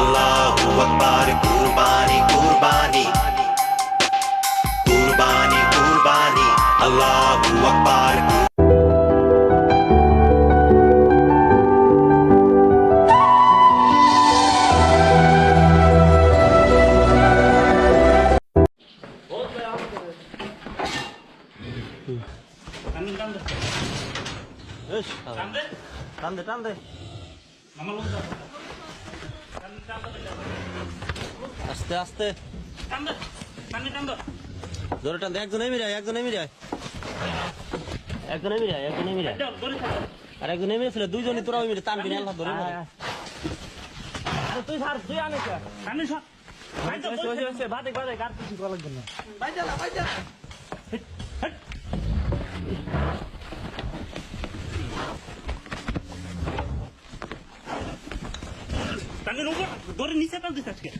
Akbar Kurbani Kurbani Kurbani Kurbani Allahu Akbar এস, টান দে টান দে আস্তে আস্তে। জোরে টান দে একজন এমনি যায় একজন এমনি যায় একজন এমনি যায় একজন এমনি যায় আর একজন এমনি ছিল দুইজনই তোরা এমনি টান কিনে আল্লাহ ধরে তুই সার তুই আনে আনি সব কার কিছু করা লাগবে না তাকে উপর দড়ি নিচে টান আজকে।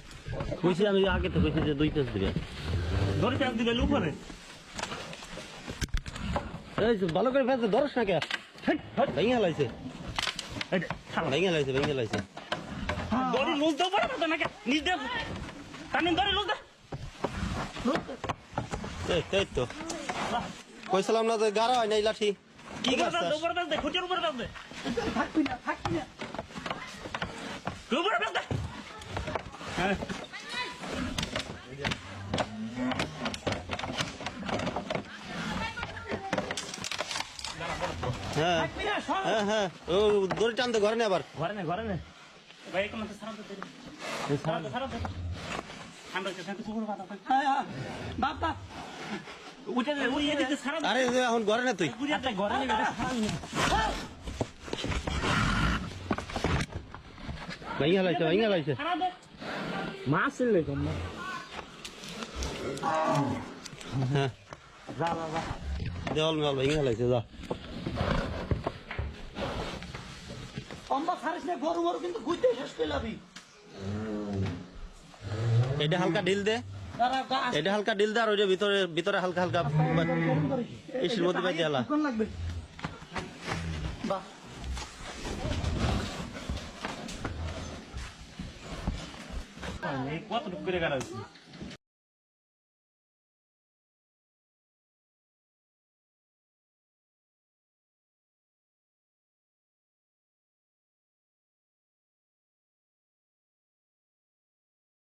কইছি আমি আগে তো কইছি যে দুই তেজ দিবে। দড়ি টান দিবে উপরে এই যে ভালো করে ফেলছে ধরস না কে? ভেঙে লাইছে। ভেঙে লাইছে ভেঙে লাইছে। দড়ি লুজ দাও পড়ে না নাকি নিচ দে টানি দড়ি লুজ দে। এই এই তো। কইছিলাম না যে গাড়া হয় নাই লাঠি। কি গাছ উপরে দে খুঁটির উপরে দে। থাকবি না থাকবি না। দে হ্যাঁ। হ্যাঁ। হ্যাঁ হ্যাঁ। ও দড়ি টান দে ঘরে নে আবার। ঘরে নে ঘরে নে। ভাই কোন তো সারা দে সারা দে সারা দে আমরা কে সাথে কুকুর বাতা হ্যাঁ হ্যাঁ। বাপ বাপ। উঠে দে উড়িয়ে দিতে সারা আরে এখন ঘরে না তুই। ঘরে নে বেটা লাইছে লাইছে। মাছ কম না হ্যাঁ। যা যা যা। দেওয়াল মেওয়াল ভেঙে লাইছে যা। অম্বা ছাড়িস না গরু মরু কিন্তু ঘুরতে শেষ করে লাবি এটা হালকা ঢিল দে। এটা হালকা ঢিল দে আর ভিতরে ভিতরে হালকা হালকা লাগবে বাহ। এই কত করে গাড়া হইছে